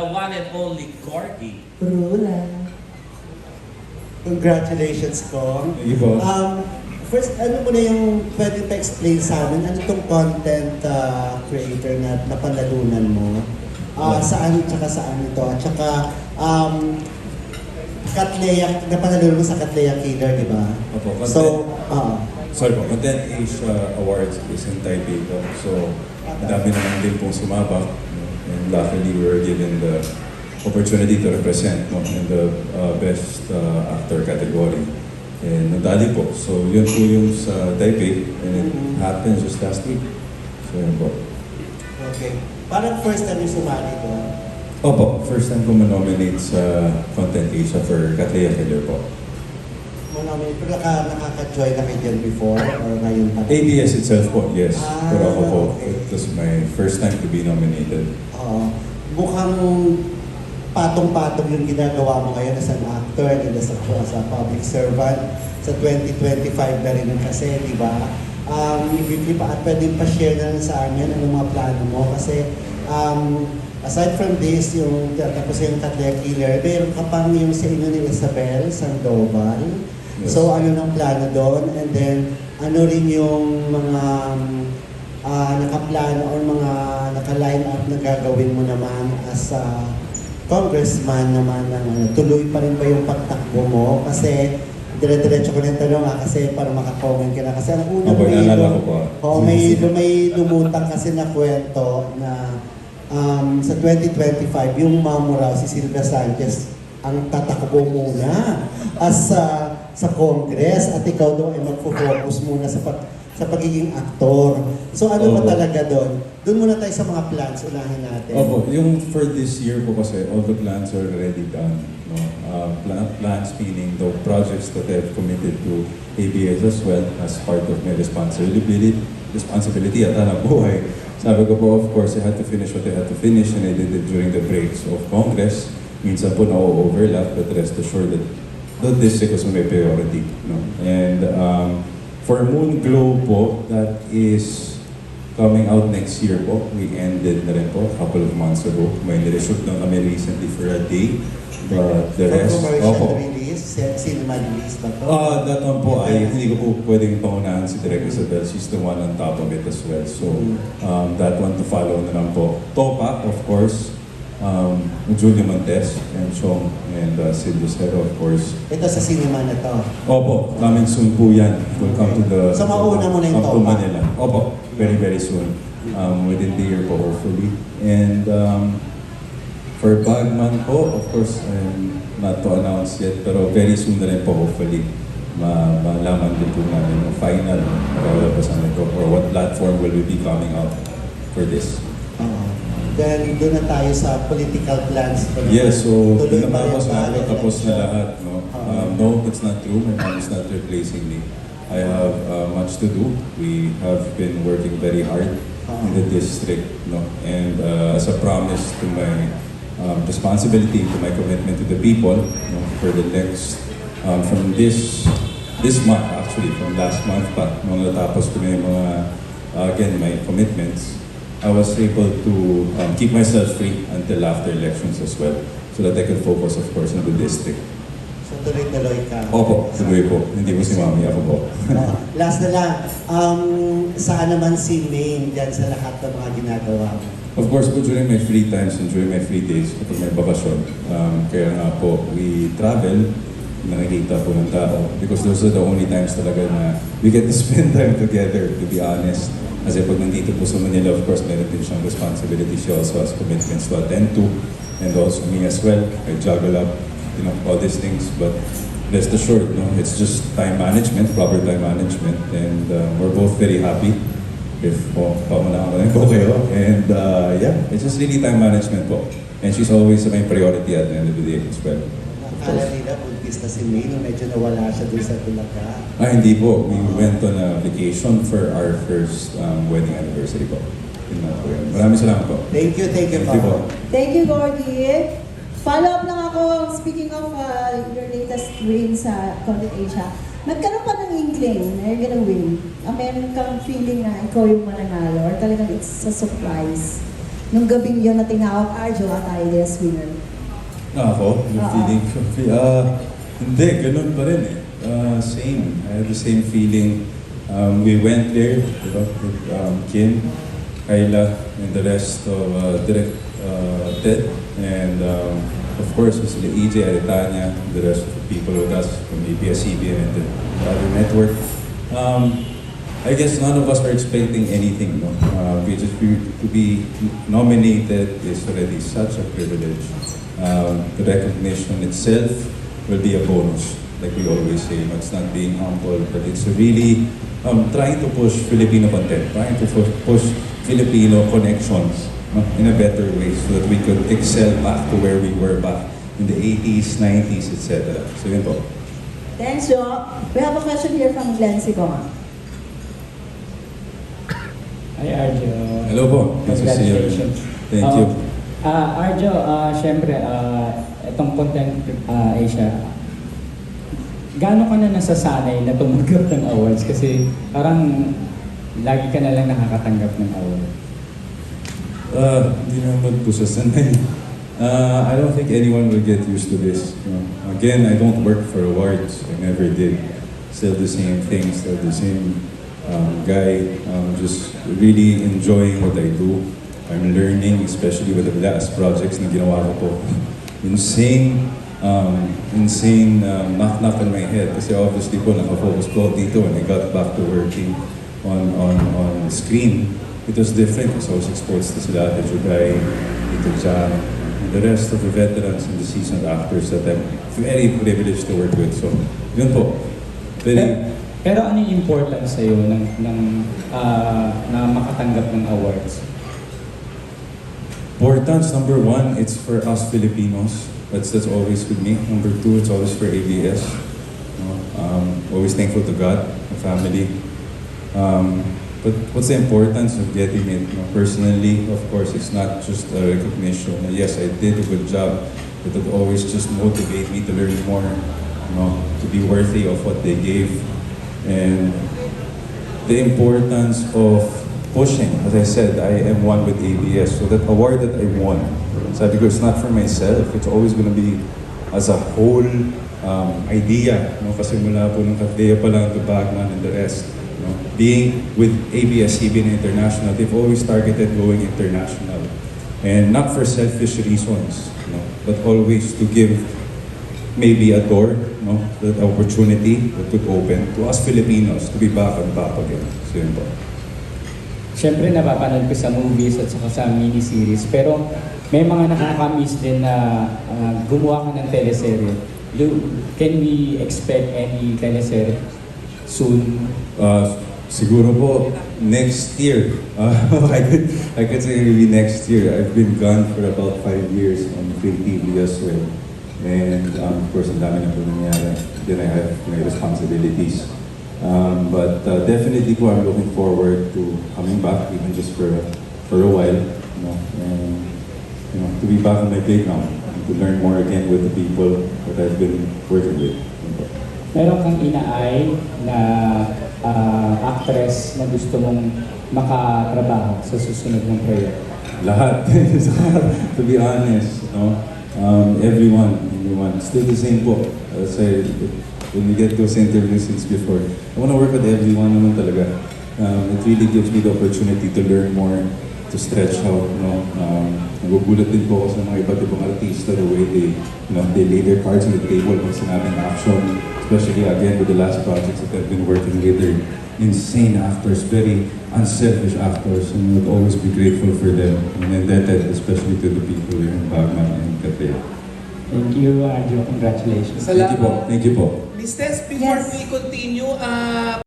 the one and only Corgi. Rula. Congratulations, Kong. Thank you po. Um, first, ano mo na yung pwede pa explain sa amin? Ano itong content uh, creator na napanalunan mo? Ah, saan tsaka saan ito? At saka, um, Katleya, napanalunan mo sa Katleya Killer, di ba? Opo, content. So, ah, Sorry po, Content Asia Awards is in Taipei po. So, ang dami naman din pong sumabak. Luckily, we were given the opportunity to represent no, in the uh, Best uh, Actor category. And nadali po. So, yun po yung sa Taipei. And it happened just last week. So, yun po. okay. Parang first time yung sumali doon. Opo, first time ko manominate sa Content Asia for Katleya Killer po. Manominate, pero naka, nakaka-join na kayo dyan before or ngayon pa? ABS itself po, yes. Ah, Pero ako po, okay. it was my first time to be nominated. Oo. mukhang patong-patong yung ginagawa mo ngayon as an actor and as a, as a public servant sa 2025 na rin kasi, di ba? Um, if you pa, at pwede pa share na lang sa amin anong mga plano mo kasi um, aside from this, yung tapos yung Katleya Killer, meron ka pang yung sa inyo ni Isabel Sandoval. Yes. So ano nang plano doon? And then ano rin yung mga ah nakaplano or mga naka-line up na gagawin mo naman as a congressman naman ng ano, tuloy pa rin ba yung pagtakbo mo? Kasi dire-diretso ko na yung tanong ha, kasi para makakomment ka na. Kasi ang unang Opo, may, naalala ko po. oh, may, may lumutang kasi na kwento na um, sa 2025, yung mamo raw, si Silvia Sanchez, ang tatakbo muna as sa sa Congress at ikaw daw ay magfo-focus muna sa pag sa pagiging aktor. So ano ba Oo. talaga doon? Doon muna tayo sa mga plans, unahin natin. Opo, yung for this year po kasi, all the plans are already done. No? Uh, plan, plans meaning the projects that I've committed to ABS as well as part of my responsibility, responsibility at hanap buhay. Sabi ko po, of course, I had to finish what I had to finish and I did it during the breaks of Congress. Minsan po na-overlap, but rest assured that the district was my priority. No? And um, for Moon Glow po, that is coming out next year po. We ended na rin po a couple of months ago. May nireshoot lang kami recently for a day. But the rest, opo. ci- cinema release ba to? Ah, that one po ay hindi ko po pwedeng paunahan si Direk Isabel. She's the one on top of it as well. So, um, that one to follow na lang po. Topa, of course, um, Julia Montes and Chong and uh, Sid Lucero, of course. Ito sa cinema na to. Opo, coming soon po yan. We'll come to the... So, mauna mo na yung to? Manila. Opo, very very soon. Um, within the year po, hopefully. And um, for Bagman po, of course, um, not to announce yet, pero very soon na rin po, hopefully, ma malaman din po namin yung final kalalabasan nito or what platform will we be coming out for this. Then, doon na tayo sa political plans. ko naman. Yes, so Tuloy pa rin pinapapos ba ang ako, tapos na election? lahat. No? Um, no, that's not true. My mom is not replacing me. I have uh, much to do. We have been working very hard in the district. No? And uh, as a promise to my um, responsibility, to my commitment to the people, no? for the next, um, from this this month actually, from last month pa, nung natapos ko na yung mga, uh, again, my commitments, I was able to um, keep myself free until after elections as well so that I could focus, of course, on the district. So, tuloy-tuloy ka. Opo, tuloy po. Hindi po si Mami, ako po. Oo. Last na lang, um, saan naman si Maine dyan sa lahat ng mga ginagawa mo? Of course po, during my free times and during my free days, kapag may bakasyon, um, kaya nga po, we travel, nakikita po ng tao. Because those are the only times talaga na we get to spend time together, to be honest. Kasi pag nandito po sa Manila, of course, meron din siyang responsibility. She also has commitments to attend to. And also me as well. I juggle up, you know, all these things. But rest assured, no, it's just time management, proper time management. And uh, we're both very happy if po, pamunahan ko rin po kayo. And uh, yeah, it's just really time management po. And she's always my priority at the end of the day as well. Of course. Buntis na si Maine, medyo nawala siya dun sa Bulacan. Ah, hindi po. We went on a vacation for our first um, wedding anniversary po. Yun lang po yun. Maraming salamat po. Thank you, thank you, Thank you po. Thank you, Gordy. Follow up lang ako, speaking of uh, your latest win sa Content Asia. Nagkaroon pa ng inkling na you're gonna win. Uh, meron kang feeling na ikaw yung mananalo or talagang it's a surprise. nung gabing yun na tinawag Arjo at IDS winner? Ah, ako? Yung Oo. feeling ko? Ah, hindi, ganun pa rin eh. Ah, same. I had the same feeling. Um, we went there, di ba, with um, Kim, Kyla, and the rest of uh, Direct uh, Ted, and um, of course, was the EJ Aretanya, the rest of the people with us from ABS-CBN and the other network. Um, I guess none of us are expecting anything. No? Uh, we just we, to be nominated is already such a privilege. Um, the recognition itself will be a bonus, like we always say. No? It's not being humble, but it's really um, trying to push Filipino content, trying to push, Filipino connections no? in a better way, so that we could excel back to where we were back in the 80s, 90s, etc. So yun po. Thanks, Jo. We have a question here from Glenn Sigonga. Hi Arjo. Hello po. Nice to see you. Thank Ah, you. Ah, Arjo, ah, syempre, ah, itong Content ah, Asia, gaano ka na nasasanay na tumanggap ng awards? Kasi parang lagi ka na lang nakakatanggap ng award. Uh, hindi naman po sa sanay. Uh, I don't think anyone will get used to this. You? Again, I don't work for awards. I never did. Still the same thing, still the same um, guy. Um, just really enjoying what I do. I'm learning, especially with the last projects na ginawa ko po. Insane, um, insane um, knock-knock on my head. Kasi obviously po, nakafocus po dito when I got back to working on, on, on screen. It was different kasi I was exposed to sila Ate Jugay, Tito Jam, and the rest of the veterans and the seasoned actors that I'm very privileged to work with. So, yun po. Very, pero ano yung importance sa'yo ng, ng, ah, na makatanggap ng awards? Importance number one, it's for us Filipinos. That's that's always with me. Number two, it's always for ABS. Um, always thankful to God, my family. Um, but what's the importance of getting it? You know, personally, of course, it's not just a recognition. Yes, I did a good job, but it always just motivate me to learn more. You know, to be worthy of what they gave, and the importance of pushing. As I said, I am one with ABS. So that award that I won, sabi it's not for myself. It's always going to be as a whole um, idea. No? Kasi mula po nung Katdea pa lang to Bagman and the rest. Being with ABS-CBN International, they've always targeted going international. And not for selfish reasons, no? but always to give maybe a door, no? that opportunity that could open to us Filipinos to be back on top again. So yun. Siyempre, napapanood ko sa movies at saka sa miniseries. Pero may mga nakakamiss din na ah, gumawa ka ng teleserye. Do, can we expect any teleserye soon? Uh, siguro po next year. Uh, I could I could say maybe next year. I've been gone for about five years on free TV as well. And um, of course, ang dami na po nangyari. Then I have my responsibilities. Um, but uh, definitely po, I'm looking forward to coming back, even just for for a while. You know, and you know, to be back on my playground and to learn more again with the people that I've been working with. Meron kang inaay na ah, actress na gusto mong makatrabaho sa susunod ng proyekto. Lahat. to be honest, no? Um, everyone, everyone. Still the same po. As I, when we get those interviews since before, I want to work with everyone naman talaga. Um, it really gives me the opportunity to learn more, to stretch out, you know. Um, nagugulat din po ako sa mga iba't ibang artista, the way they, you know, they lay their cards on the table pag sinabing action. Especially again with the last projects that I've been working with, they're insane actors, very unselfish actors, and would always be grateful for them. And indebted especially to the people here in Bagman and Cathay. Thank you, Arjo. Congratulations. Thank you po. Thank you po. Miss Tess, before Yes. we continue, ah